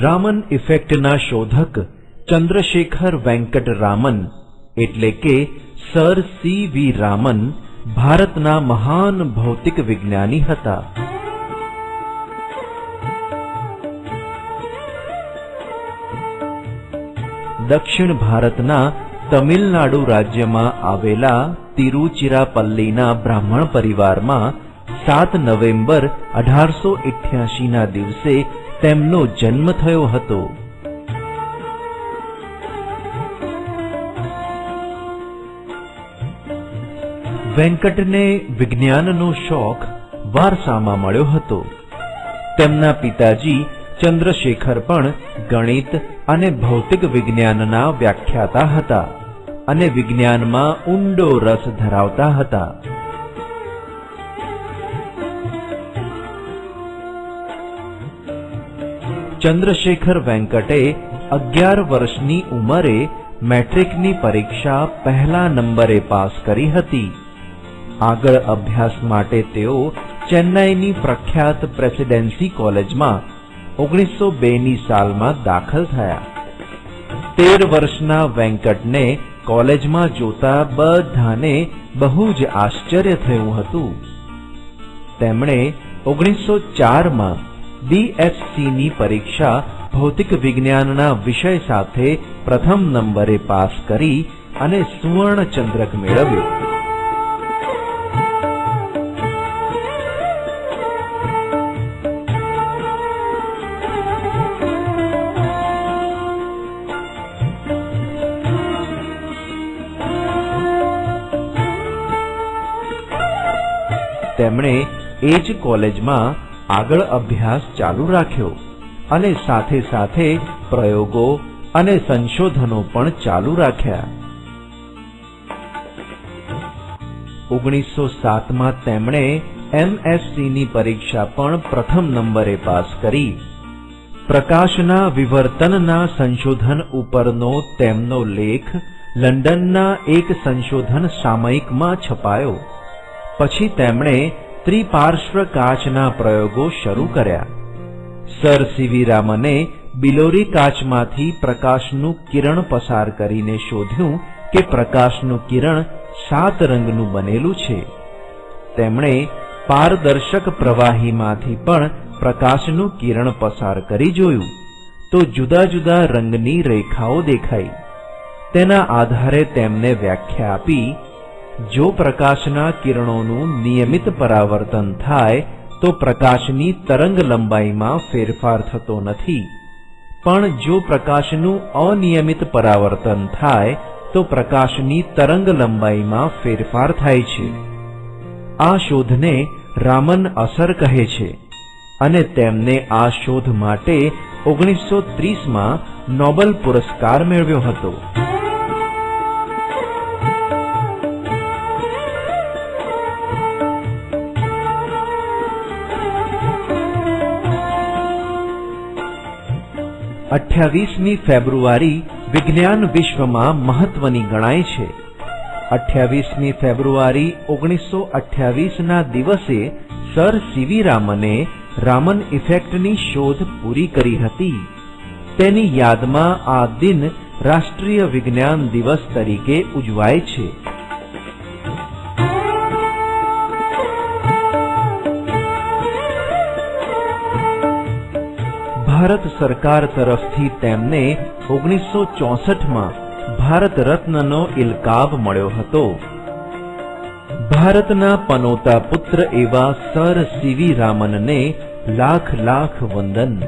રામન ઇફેક્ટના શોધક ચંદ્રશેખર વેંકટ રામન એટલે કે સર સી વી રામન ભારતના મહાન ભૌતિક વિજ્ઞાની હતા. દક્ષિણ ભારતના તમિલનાડુ રાજ્યમાં આવેલા તિરુચિરાપલ્લીના બ્રાહ્મણ પરિવારમાં સાત નવેમ્બર અઢારસો ના દિવસે તેમનો જન્મ થયો હતો. વેંકટને વિજ્ઞાનનો શોખ વારસામાં મળ્યો હતો. તેમના પિતાજી ચંદ્રશેખર પણ ગણિત અને ભૌતિક વિજ્ઞાનના વ્યાખ્યાતા હતા અને વિજ્ઞાનમાં ઊંડો રસ ધરાવતા હતા. ચંદ્રશેખર વેંકટે અગિયાર વર્ષની ઉંમરે મેટ્રિકની પરીક્ષા પહેલા નંબરે પાસ કરી હતી. આગળ અભ્યાસ માટે તેઓ ચેન્નાઈની પ્રખ્યાત પ્રેસિડેન્સી કોલેજમાં ઓગણીસો ની સાલમાં દાખલ થયા. તેર વર્ષના વેંકટને કોલેજમાં જોતા બધાને બહુ જ આશ્ચર્ય થયું હતું. તેમણે ઓગણીસો ચારમાં ની પરીક્ષા ભૌતિક વિજ્ઞાનના વિષય સાથે પ્રથમ નંબરે પાસ કરી અને સુવર્ણ ચંદ્રક મેળવ્યો. તેમણે એ જ કોલેજમાં આગળ અભ્યાસ ચાલુ રાખ્યો અને સાથે સાથે પ્રયોગો અને સંશોધનો પણ ચાલુ રાખ્યા. ઓગણીસો સાતમાં તેમણે એમએસસીની પરીક્ષા પણ પ્રથમ નંબરે પાસ કરી. પ્રકાશના વિવર્તનના સંશોધન ઉપરનો તેમનો લેખ લંડનના એક સંશોધન સામયિકમાં છપાયો. પછી તેમણે ત્રિપાર્શ્વ કાચના પ્રયોગો શરૂ કર્યા. સર સીવી રામને બિલોરી કાચમાંથી પ્રકાશનું કિરણ પસાર કરીને શોધ્યું કે પ્રકાશનું કિરણ સાત રંગનું બનેલું છે. તેમણે પારદર્શક પ્રવાહીમાંથી પણ પ્રકાશનું કિરણ પસાર કરી જોયું, તો જુદા જુદા રંગની રેખાઓ દેખાઈ. તેના આધારે તેમને વ્યાખ્યા આપી જો પ્રકાશના કિરણોનું નિયમિત પરાવર્તન થાય, તો પ્રકાશની તરંગ લંબાઈમાં ફેરફાર થતો નથી. પણ જો પ્રકાશનું અનિયમિત પરાવર્તન થાય, તો પ્રકાશની તરંગ લંબાઈમાં ફેરફાર થાય છે. આ શોધને રામન અસર કહે છે અને તેમને આ શોધ માટે ઓગણીસો ત્રીસમાં નોબલ પુરસ્કાર મેળવ્યો હતો. અઠ્યાવીસમી ફેબ્રુઆરી વિજ્ઞાન વિશ્વમાં મહત્વની ગણાય છે. અઠ્યાવીસમી ફેબ્રુઆરી ઓગણીસો અઠ્યાવીસના દિવસે સર સીવી રામને રામન ઇફેક્ટની શોધ પૂરી કરી હતી. તેની યાદમાં આ દિન રાષ્ટ્રીય વિજ્ઞાન દિવસ તરીકે ઉજવાય છે. ભારત સરકાર તરફથી તેમને ઓગણીસો ચોસઠમાં ભારત રત્નનો ઇલકાબ મળ્યો હતો. ભારતના પનોતા પુત્ર એવા સર સીવી રામનને લાખ લાખ વંદન.